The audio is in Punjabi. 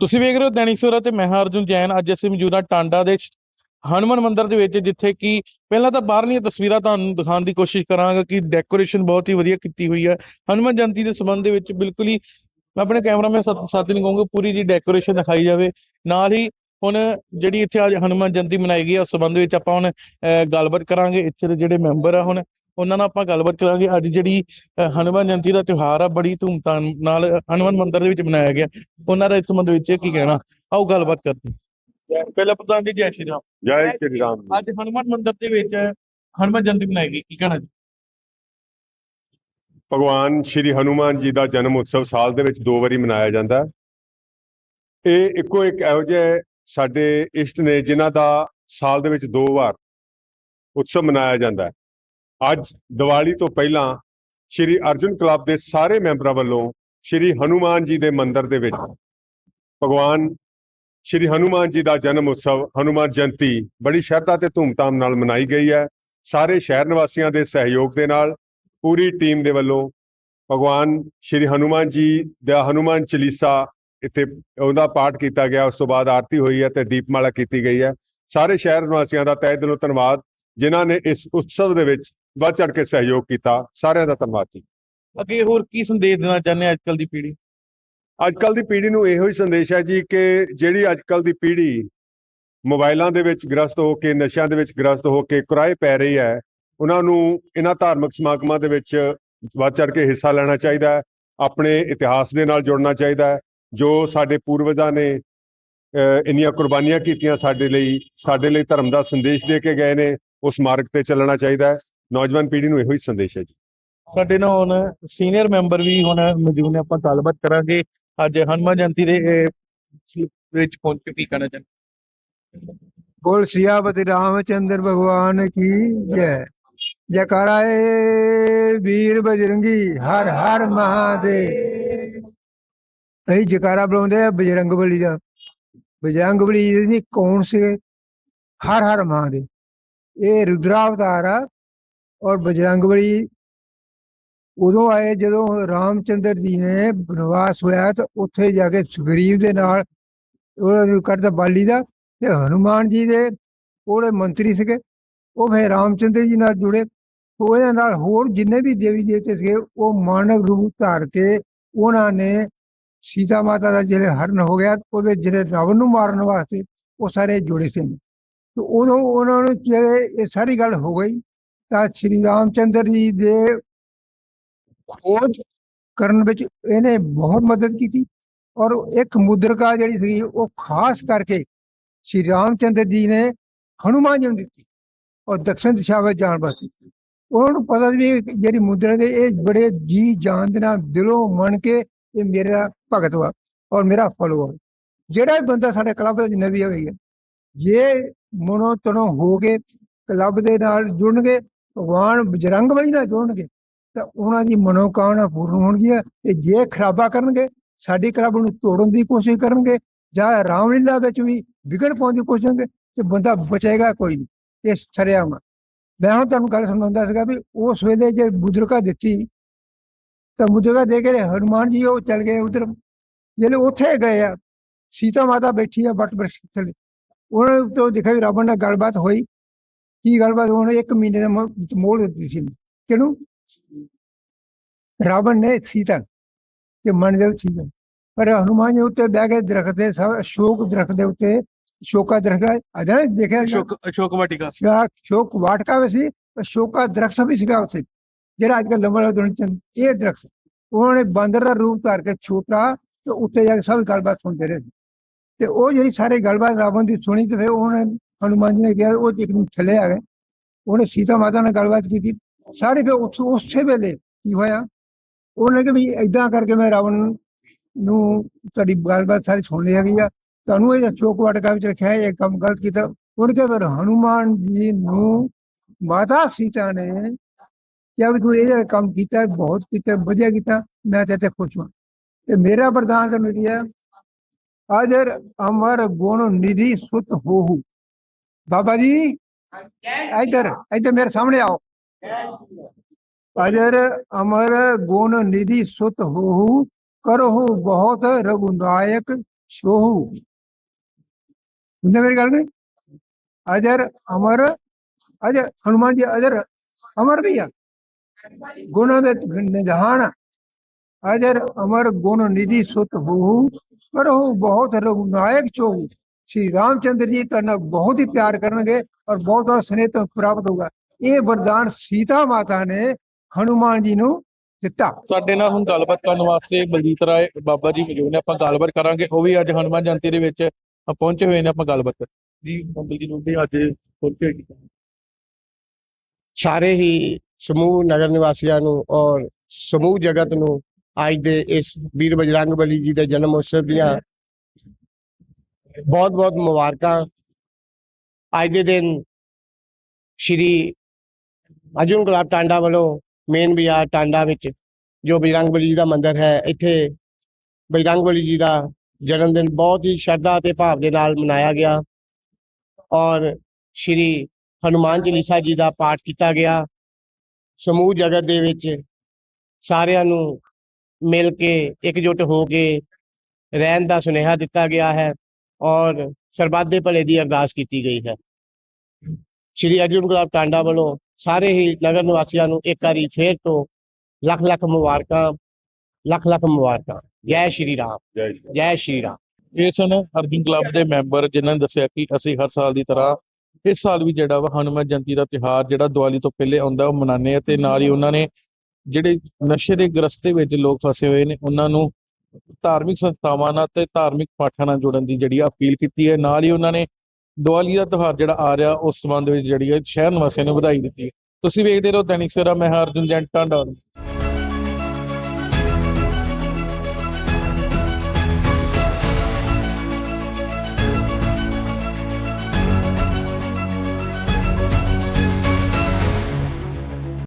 ਤੁਸੀਂ ਵੇਖ ਰਹੇ ਹੋ ਦੈਨਿਕ ਸੋਰਾ ਤੇ ਮੈਂ ਹਾਂ ਅਰਜੁਨ ਜੈਨ ਅੱਜ ਅਸੀਂ ਮੌਜੂਦਾ ਟਾਂਡਾ ਦੇ ਸ਼- ਮੰਦਿਰ ਦੇ ਵਿੱਚ ਜਿੱਥੇ ਕਿ ਪਹਿਲਾਂ ਤਾਂ ਬਾਹਰਲੀਆਂ ਤਸਵੀਰਾਂ ਤੁਹਾਨੂੰ ਦਿਖਾਉਣ ਦੀ ਕੋਸ਼ਿਸ਼ ਕਰਾਂਗਾ ਕਿ ਡੈਕੋਰੇਸ਼ਨ ਬਹੁਤ ਹੀ ਵਧੀਆ ਕੀਤੀ ਹੋਈ ਹੈ। ਹਨੂੰਮਾਨ ਜਯੰਤੀ ਦੇ ਸੰਬੰਧ ਦੇ ਵਿੱਚ ਬਿਲਕੁਲ ਹੀ ਮੈਂ ਆਪਣੇ ਕੈਮਰਾਮੈਨ ਸਾਥੀ ਨੂੰ ਕਹੂੰਗਾ ਪੂਰੀ ਜੀ ਡੈਕੋਰੇਸ਼ਨ ਦਿਖਾਈ ਜਾਵੇ। ਨਾਲ ਹੀ ਹੁਣ ਜਿਹੜੀ ਇੱਥੇ ਅੱਜ ਹਨੂੰਮਾਨ ਜਯੰਤੀ ਮਨਾਈ ਗਈ ਹੈ ਉਸ ਸੰਬੰਧ ਵਿੱਚ ਆਪਾਂ ਹੁਣ ਅਹ, ਗੱਲਬਾਤ ਕਰਾਂਗੇ। ਇੱਥੇ ਦੇ ਜਿਹੜੇ ਮੈਂਬਰ ਆ ਹੁਣ ਉਹਨਾਂ ਨਾਲ ਆਪਾਂ ਗੱਲਬਾਤ ਕਰਾਂਗੇ। ਅੱਜ ਜਿਹੜੀ ਹਨੂੰਮਾਨ ਜਯੰਤੀ ਦਾ ਤਿਉਹਾਰ ਆ ਬੜੀ ਧੂਮਧਾਮ ਨਾਲ ਹਨੂੰਮਾਨ ਮੰਦਿਰ ਦੇ ਵਿੱਚ ਮਨਾਇਆ ਗਿਆ। ਉਹਨਾਂ ਦਾ ਇਸ ਸੰਬੰਧ ਵਿੱਚ ਕੀ ਕਹਿਣਾ? ਆਓ ਗੱਲਬਾਤ ਕਰਦੇ ਪਹਿਲਾ ਪ੍ਰਧਾਨ ਜੀ ਜੈ ਸ਼੍ਰੀ ਰਾਮ। ਜੈ ਸ਼੍ਰੀ ਰਾਮ। ਅੱਜ ਹਨੂੰਮਾਨ ਮੰਦਿਰ ਦੇ ਵਿੱਚ ਹਨੂੰਮਾਨ ਜਯੰਤੀ ਮਨਾਈ ਗਈ। ਕੀ ਕਹਿਣਾ ਜੀ? ਭਗਵਾਨ ਸ਼੍ਰੀ ਹਨੂਮਾਨ ਜੀ ਦਾ ਜਨਮ ਉਤਸਵ ਸਾਲ ਦੇ ਵਿੱਚ ਦੋ ਵਾਰੀ ਮਨਾਇਆ ਜਾਂਦਾ ਇਹ ਇੱਕੋ ਇੱਕ ਇਹੋ ਜਿਹੇ ਸਾਡੇ ਇਸ਼ਟ ਨੇ ਜਿਨ੍ਹਾਂ ਦਾ ਸਾਲ ਦੇ ਵਿੱਚ ਦੋ ਵਾਰ ਉਤਸਵ ਮਨਾਇਆ ਜਾਂਦਾ ਹੈ। ਅੱਜ ਦੀਵਾਲੀ ਤੋਂ ਪਹਿਲਾਂ ਸ਼੍ਰੀ ਅਰਜੁਨ ਕਲੱਬ ਦੇ ਸਾਰੇ ਮੈਂਬਰਾਂ ਵੱਲੋਂ ਸ਼੍ਰੀ ਹਨੂਮਾਨ ਜੀ ਦੇ ਮੰਦਿਰ ਦੇ ਵਿੱਚ ਭਗਵਾਨ ਸ਼੍ਰੀ ਹਨੂਮਾਨ ਜੀ ਦਾ ਜਨਮ ਉਤਸਵ, ਹਨੂਮਾਨ ਜਯੰਤੀ ਬੜੀ ਸ਼ਰਧਾ ਤੇ ਧੂਮਧਾਮ ਨਾਲ ਮਨਾਈ ਗਈ ਹੈ। ਸਾਰੇ ਸ਼ਹਿਰ ਨਿਵਾਸੀਆਂ ਦੇ ਸਹਿਯੋਗ ਦੇ ਨਾਲ ਪੂਰੀ ਟੀਮ ਦੇ ਵੱਲੋਂ ਭਗਵਾਨ ਸ਼੍ਰੀ ਹਨੂਮਾਨ ਜੀ ਦਾ ਹਨੂਮਾਨ ਚਾਲੀਸਾ ਇੱਥੇ ਉਹਦਾ ਪਾਠ ਕੀਤਾ ਗਿਆ, ਉਸ ਤੋਂ ਬਾਅਦ ਆਰਤੀ ਹੋਈ ਹੈ ਤੇ ਦੀਪਮਾਲਾ ਕੀਤੀ ਗਈ ਹੈ। ਸਾਰੇ ਸ਼ਹਿਰ ਨਿਵਾਸੀਆਂ ਦਾ ਤਹਿ ਦਿਲੋਂ ਧੰਨਵਾਦ, ਜਿਨ੍ਹਾਂ ਨੇ ਇਸ ਉਤਸਵ ਦੇ ਵਿੱਚ ਵੱਧ ਚੜ ਕੇ ਸਹਿਯੋਗ ਕੀਤਾ ਸਾਰਿਆਂ ਦਾ ਧੰਨਵਾਦ ਜੀ। ਅੱਗੇ ਹੋਰ ਕੀ ਸੰਦੇਸ਼ ਦੇਣਾ ਚਾਹੁੰਦੇ ਆ ਅੱਜਕੱਲ ਦੀ ਪੀੜ੍ਹੀ? ਅੱਜ ਕੱਲ ਦੀ ਪੀੜ੍ਹੀ ਨੂੰ ਇਹੋ ਹੀ ਸੰਦੇਸ਼ ਹੈ ਜੀ ਕਿ ਜਿਹੜੀ ਅੱਜ ਕੱਲ ਦੀ ਪੀੜ੍ਹੀ ਮੋਬਾਈਲਾਂ ਦੇ ਵਿੱਚ ਗ੍ਰਸਤ ਹੋ ਕੇ ਨਸ਼ਿਆਂ ਦੇ ਵਿੱਚ ਗ੍ਰਸਤ ਹੋ ਕੇ ਕੁਰਾਏ ਪੈ ਰਹੀ ਹੈ ਉਹਨਾਂ ਨੂੰ ਇਹਨਾਂ ਧਾਰਮਿਕ ਸਮਾਗਮਾਂ ਦੇ ਵਿੱਚ ਵੱਧ ਚੜ ਕੇ ਹਿੱਸਾ ਲੈਣਾ ਚਾਹੀਦਾ ਹੈ ਆਪਣੇ ਇਤਿਹਾਸ ਦੇ ਨਾਲ ਜੁੜਨਾ ਚਾਹੀਦਾ ਹੈ ਜੋ ਸਾਡੇ ਪੂਰਵਜਾਂ ਨੇ ਇੰਨੀਆਂ ਕੁਰਬਾਨੀਆਂ ਕੀਤੀਆਂ ਸਾਡੇ ਲਈ ਸਾਡੇ ਲਈ ਧਰਮ ਦਾ ਸੰਦੇਸ਼ ਦੇ ਕੇ ਗਏ ਨੇ ਉਸ ਮਾਰਗ ਤੇ ਚੱਲਣਾ ਚਾਹੀਦਾ ਹੈ। ਨੌਜਵਾਨ ਪੀੜ੍ਹੀ ਨੂੰ ਇਹੋ ਹੀ ਸੰਦੇਸ਼ ਹੈ ਜੀ। ਸਾਡੇ ਨਾਲ ਹੁਣ ਸੀਨੀਅਰ ਮੈਂਬਰ ਵੀ ਹੁਣ ਮੌਜੂਦ ਨੇ ਆਪਾਂ ਗੱਲਬਾਤ ਕਰਾਂਗੇ। ਅੱਜ ਹਨੂਮਾਨ ਜਯੰਤੀ ਦੇ ਵਿੱਚ ਪਹੁੰਚ ਕੇ ਕੀ ਕਹਿਣਾ ਚਾਹੁੰਦੇ ਬੋਲ ਸਿਆਪਤੀ ਰਾਮਚੰਦਰ ਭਗਵਾਨ ਕੀ ਜੈ। ਜੈਕਾਰਾ ਏ ਵੀਰ ਬਜਰੰਗੀ ਹਰ ਹਰ ਮਹਾਦੇਵ। ਇਹ ਜੈਕਾਰਾ ਬੁਲਾਉਂਦੇ ਆ ਬਜਰੰਗ ਬਲੀ ਦਾ। ਬਜਰੰਗ ਬਲੀ ਜੀ ਕੌਣ ਸੀ ਹਰ ਹਰ ਮਹਾਦੇਵ। ਇਹ ਰੁਦਰਾਵਤਾਰ ਆ ਔਰ ਬਜਰੰਗਬਲੀ ਉਦੋਂ ਆਏ ਜਦੋਂ ਰਾਮਚੰਦਰ ਜੀ ਨੇ ਬਨਵਾਸ ਹੋਇਆ ਤਾਂ ਉੱਥੇ ਜਾ ਕੇ ਸੁਗਰੀਵ ਦੇ ਨਾਲ ਉਹਨਾਂ ਨੂੰ ਕਰਦਾ ਬਾਲੀ ਦਾ ਤੇ ਹਨੂਮਾਨ ਜੀ ਦੇ ਉਹਦੇ ਮੰਤਰੀ ਸੀਗੇ। ਉਹ ਫਿਰ ਰਾਮਚੰਦਰ ਜੀ ਨਾਲ ਜੁੜੇ। ਉਹਦੇ ਨਾਲ ਹੋਰ ਜਿੰਨੇ ਵੀ ਦੇਵੀ ਦੇਵਤੇ ਸੀਗੇ, ਉਹ ਮਾਨਵ ਰੂਪ ਧਾਰ ਕੇ ਉਹਨਾਂ ਨੇ ਸੀਤਾ ਮਾਤਾ ਦਾ ਜਿਹੜੇ ਹਰਨ ਹੋ ਗਿਆ, ਉਹਦੇ ਜਿਹੜੇ ਰਾਵਣ ਨੂੰ ਮਾਰਨ ਵਾਸਤੇ ਉਹ ਸਾਰੇ ਜੁੜੇ ਸੀ। ਤੇ ਉਦੋਂ ਉਹਨਾਂ ਨੂੰ ਜਿਹੜੇ ਇਹ ਸਾਰੀ ਗੱਲ ਹੋ ਗਈ। ਤਾਂ ਸ਼੍ਰੀ ਰਾਮਚੰਦਰ ਜੀ ਦੇ ਖੋਜ ਕਰਨ ਵਿੱਚ ਇਹਨੇ ਬਹੁਤ ਮਦਦ ਕੀਤੀ ਔਰ ਇੱਕ ਮੁਦਰਕਾ ਜਿਹੜੀ ਸੀ ਉਹ ਖਾਸ ਕਰਕੇ ਸ਼੍ਰੀ ਰਾਮਚੰਦਰ ਜੀ ਨੇ ਹਨੂਮਾਨ ਜੀ ਨੂੰ ਦਿੱਤੀ ਔਰ ਦਕਸ਼ਣ ਦਿਸ਼ਾ ਵਿੱਚ ਜਾਣ ਵਾਸਤੇ ਉਹਨਾਂ ਨੂੰ ਪਤਾ ਵੀ ਜਿਹੜੀ ਮੁਦਰਾ ਦੇ ਇਹ ਬੜੇ ਜੀ ਜਾਨ ਦੇ ਨਾਲ ਦਿਲੋਂ ਮੰਨ ਕੇ ਇਹ ਮੇਰਾ ਭਗਤ ਵਾ ਔਰ ਮੇਰਾ ਫਲੋਅਰ ਜਿਹੜਾ ਵੀ ਬੰਦਾ ਸਾਡੇ ਕਲੱਬ ਦੇ ਨਵੀਂ ਹੋਈ ਹੈ, ਜੇ ਮਨੋ ਤਨੋ ਹੋ ਕੇ ਕਲੱਬ ਦੇ ਨਾਲ ਜੁੜਨਗੇ ਭਗਵਾਨ ਬਜਰੰਗ ਬਲੀ ਨਾਲ ਜੁੜਨਗੇ, ਤਾਂ ਉਹਨਾਂ ਦੀ ਮਨੋਕਾਮਨਾ ਪੂਰਨ ਹੋਣਗੀਆਂ, ਤੇ ਜੇ ਖਰਾਬਾ ਕਰਨਗੇ, ਸਾਡੀ ਕਲੱਬ ਨੂੰ ਤੋੜਨ ਦੀ ਕੋਸ਼ਿਸ਼ ਕਰਨਗੇ, ਜਾਂ ਰਾਮਲੀਲਾ ਵਿੱਚ ਵੀ ਵਿਗੜ ਪਾਉਣ ਦੀ ਕੋਸ਼ਿਸ਼ ਕਰਨਗੇ, ਤੇ ਬੰਦਾ ਬਚੇਗਾ ਕੋਈ ਨਹੀਂ ਇਹ ਸਰਿਆਮ ਮੈਂ। ਹੁਣ ਤੁਹਾਨੂੰ ਗੱਲ ਸੁਣਾਉਂਦਾ ਸੀਗਾ ਵੀ ਉਸ ਵੇਲੇ ਜੇ ਮੁਦਰਕਾ ਦਿੱਤੀ, ਤਾਂ ਮੁਦਰਕਾ ਦੇ ਕੇ ਹਨੂਮਾਨ ਜੀ ਉਹ ਚਲ ਗਏ ਉਧਰ, ਜਿਹੜੇ ਉੱਥੇ ਗਏ ਆ, ਸੀਤਾ ਮਾਤਾ ਬੈਠੀ ਆ ਬਟ ਬਰਸ਼ ਥੱਲੇ ਉਹਨਾਂ ਤੋਂ ਦਿਖਿਆ ਵੀ ਰਾਵਣ ਨਾਲ ਗੱਲਬਾਤ ਹੋਈ ਕੀ ਗੱਲਬਾਤ ਉਹਨੇ ਇੱਕ ਮਹੀਨੇ ਦਾ ਮੋ- ਮੋਹਲ ਦਿੱਤੀ ਸੀ। ਕਿਹਨੂੰ? ਰਾਵਣ ਨੇ ਸੀਤਾ ਕਿ ਮੰਨ ਜਾਓ ਠੀਕ ਹੈ ਪਰ ਹਨੂਮਾਨ ਜੀ ਉੱਤੇ ਬਹਿ ਕੇ ਦਰਖਤ ਦੇ ਸਭ ਅਸ਼ੋਕ ਦਰਖਤ ਦੇ ਉੱਤੇ ਅਸ਼ੋਕਾ ਦਰਖਤ ਅਜਾ ਦੇਖਿਆ ਅਸ਼ੋਕ ਅਸ਼ੋਕ ਵਾਟਿਕਾ। ਅਸ਼ੋਕ ਵਾਟਕਾ ਵਿੱਚ ਸੀ ਅਸ਼ੋਕਾ ਦਰਖਤ ਵੀ ਸੀਗਾ ਉੱਥੇ। ਜਿਹੜਾ ਅੱਜ ਕੱਲ੍ਹ ਲੰਬਾ ਲੰਬਾ ਦੁਨੀਆ ਚ ਇਹ ਦਰਖਤ। ਉਹਨਾਂ ਨੇ ਬਾਂਦਰ ਦਾ ਰੂਪ ਧਾਰ ਕੇ ਛੋਟਾ ਤੇ ਉੱਤੇ ਜਾ ਕੇ ਸਭ ਗੱਲਬਾਤ ਸੁਣਦੇ ਰਹੇ। ਤੇ ਉਹ ਜਿਹੜੀ ਸਾਰੇ ਗੱਲਬਾਤ ਰਾਵਣ ਦੀ ਸੁਣੀ ਤੇ ਫਿਰ ਉਹਨੇ ਹਨੂਮਾਨ ਜੀ ਨੇ ਕਿਹਾ ਉਹ ਇੱਕ ਦਿਨ ਥੱਲੇ ਆ ਗਏ ਉਹਨੇ ਸੀਤਾ ਮਾਤਾ ਨਾਲ ਗੱਲਬਾਤ ਕੀਤੀ ਸਾਰੇ ਫਿਰ ਉਸ ਉਸੇ ਵੇਲੇ ਕੀ ਹੋਇਆ ਉਹਨੇ ਕਿ ਵੀ ਇਦਾਂ ਕਰਕੇ ਮੈਂ ਰਾਵਣ ਨੂੰ ਤੁਹਾਡੀ ਗੱਲਬਾਤ ਸਾਰੀ ਸੁਣ ਲਈ ਹੈਗੀ ਆ ਤੁਹਾਨੂੰ ਇਹ ਅਸ਼ੋਕ ਵਾਟਕਾ ਵਿੱਚ ਰੱਖਿਆ ਹੈ, ਇਹ ਕੰਮ ਗਲਤ ਕੀਤਾ ਉਹਨੇ ਕਿਹਾ ਫਿਰ ਹਨੂਮਾਨ ਜੀ ਨੂੰ ਮਾਤਾ ਸੀਤਾ ਨੇ ਕਿਹਾ ਵੀ ਤੂੰ ਇਹ ਜਿਹੜਾ ਕੰਮ ਕੀਤਾ ਹੈ, ਬਹੁਤ ਕੀਤਾ ਵਧੀਆ ਕੀਤਾ ਮੈਂ ਤੇ ਤੇ ਖੁਸ਼ ਹਾਂ ਤੇ ਮੇਰਾ ਵਰਦਾਨ ਤੈਨੂੰ ਕੀ ਹੈ ਅਜਰ ਅਮਰ ਗੁਣ ਨਿਧੀ ਸੁਤ ਹੋਹੂ बाबा जी, इधर इधर मेरे सामने आओ। अजर अमर गुण निधि सुत हो करो बहुत रघुनायक सोहु। मेरी गल अजर अमर, अजर, हनुमान जी, अजर अमर भैया गुण निधान। अजर अमर गुण निधि सुत हो करो बहुत रघुनायक चोहू ਸ਼੍ਰੀ ਰਾਮਚੰਦਰ ਜੀ ਤੁਹਾਡੇ ਨਾਲ ਬਹੁਤ ਹੀ ਪਿਆਰ ਕਰਨਗੇ ਔਰ ਬਹੁਤ ਬਹੁਤ ਸਨੇਹ ਤੋਂ ਪ੍ਰਾਪਤ ਹੋਗਾ ਇਹ ਵਰਦਾਨ ਸੀਤਾ ਮਾਤਾ ਨੇ ਹਨੂਮਾਨ ਜੀ ਨੂੰ ਦਿੱਤਾ। ਸਾਡੇ ਨਾਲ ਹੁਣ ਗੱਲਬਾਤ ਕਰਨ ਵਾਸਤੇ ਬਲਜੀਤ ਰਾਏ ਬਾਬਾ ਜੀ ਮੌਜੂਦ ਨੇ ਆਪਾਂ ਗੱਲਬਾਤ ਕਰਾਂਗੇ। ਉਹ ਵੀ ਅੱਜ ਹਨੂਮਾਨ ਜਯੰਤੀ ਦੇ ਵਿੱਚ ਪਹੁੰਚੇ ਹੋਏ ਨੇ ਆਪਾਂ ਗੱਲਬਾਤ ਕਰ ਜੀ ਬਲਜੀਤ ਨੂੰ ਵੀ ਅੱਜ ਪਹੁੰਚੇ ਸਾਰੇ ਹੀ ਸਮੂਹ ਨਗਰ ਨਿਵਾਸੀਆਂ ਨੂੰ ਔਰ ਸਮੂਹ ਜਗਤ ਨੂੰ ਅੱਜ ਦੇ ਇਸ ਵੀਰ ਬਜਰੰਗ ਬਲੀ ਜੀ ਦੇ ਜਨਮ ਉਤਸਵ ਦੀਆਂ ਬਹੁਤ ਬਹੁਤ ਮੁਬਾਰਕਾਂ। ਅੱਜ ਦੇ ਦਿਨ ਸ਼੍ਰੀ ਅਰਜੁਨ ਗੁਲਾਬ ਟਾਂਡਾ ਵੱਲੋਂ ਮੇਨ ਬਾਜ਼ਾਰ ਟਾਂਡਾ ਵਿੱਚ ਜੋ ਬਜਰੰਗ ਬਲੀ ਜੀ ਦਾ ਮੰਦਿਰ ਹੈ, ਇੱਥੇ ਬਜਰੰਗ ਬਲੀ ਜੀ ਦਾ ਜਨਮ ਦਿਨ ਬਹੁਤ ਹੀ ਸ਼ਰਧਾ ਅਤੇ ਭਾਵ ਦੇ ਨਾਲ ਮਨਾਇਆ ਗਿਆ ਔਰ ਸ਼੍ਰੀ ਹਨੂਮਾਨ ਚਾਲੀਸਾ ਜੀ ਦਾ ਪਾਠ ਕੀਤਾ ਗਿਆ। ਸਮੂਹ ਜਗਤ ਦੇ ਵਿੱਚ ਸਾਰਿਆਂ ਨੂੰ ਮਿਲ ਕੇ ਇਕਜੁੱਟ ਹੋ ਕੇ ਰਹਿਣ ਦਾ ਸੁਨੇਹਾ ਦਿੱਤਾ ਗਿਆ ਹੈ। ਔਰ ਸਰਬੱਤ ਦੇ ਭਲੇ ਦੀ ਅਰਦਾਸ ਕੀਤੀ ਗਈ ਹੈ। ਸ਼੍ਰੀ ਅਰਜੁਨ ਗੁਲਾਬ ਟਾਂਡਾ ਵੱਲੋਂ ਸਾਰੇ ਹੀ ਨਗਰ ਨਿਵਾਸੀਆਂ ਨੂੰ ਇੱਕ ਵਾਰੀ ਫੇਰ ਤੋਂ ਲੱਖ ਲੱਖ ਮੁਬਾਰਕਾਂ ਲੱਖ ਲੱਖ ਮੁਬਾਰਕਾਂ। ਜੈ ਸ਼੍ਰੀ ਰਾਮ। ਜੈ ਸ਼੍ਰੀ ਰਾਮ। ਇਹ ਸਨ ਅਰਜੁਨ ਕਲੱਬ ਦੇ ਮੈਂਬਰ ਜਿਨ੍ਹਾਂ ਨੇ ਦੱਸਿਆ ਕਿ ਅਸੀਂ ਹਰ ਸਾਲ ਦੀ ਤਰ੍ਹਾਂ ਇਸ ਸਾਲ ਵੀ ਜਿਹੜਾ ਵਾ ਹਨੂਮਾਨ ਜਯੰਤੀ ਦਾ ਤਿਉਹਾਰ ਜਿਹੜਾ ਦੀਵਾਲੀ ਤੋਂ ਪਹਿਲੇ ਆਉਂਦਾ ਉਹ ਮਨਾਉਂਦੇ ਆ ਤੇ ਨਾਲ ਹੀ ਉਹਨਾਂ ਨੇ ਜਿਹੜੇ ਨਸ਼ੇ ਦੇ ਗ੍ਰਸਤੇ ਵਿੱਚ ਲੋਕ ਫਸੇ ਹੋਏ ਨੇ ਉਹਨਾਂ ਨੂੰ ਧਾਰਮਿਕ ਸੰਸਥਾਵਾਂ ਨਾਲ ਤੇ ਧਾਰਮਿਕ ਪਾਠਾਂ ਨਾਲ ਜੁੜਨ ਦੀ ਜਿਹੜੀ ਆ ਅਪੀਲ ਕੀਤੀ ਹੈ, ਨਾਲ ਹੀ ਉਹਨਾਂ ਨੇ ਦੀਵਾਲੀ ਦਾ ਤਿਉਹਾਰ ਜਿਹੜਾ ਆ ਰਿਹਾ, ਉਸ ਸੰਬੰਧ ਵਿੱਚ ਜਿਹੜੀ ਹੈ, ਸ਼ਹਿਰ ਨਿਵਾਸੀਆਂ ਨੂੰ ਵਧਾਈ ਦਿੱਤੀ ਹੈ। ਤੁਸੀਂ ਵੇਖਦੇ ਰਹੋ ਦੈਨਿਕ ਸਵੇਰਾ, ਮੈਂ ਹਾਂ ਅਰਜੁਨ ਜੈਨ, ਟਾਂਡਾ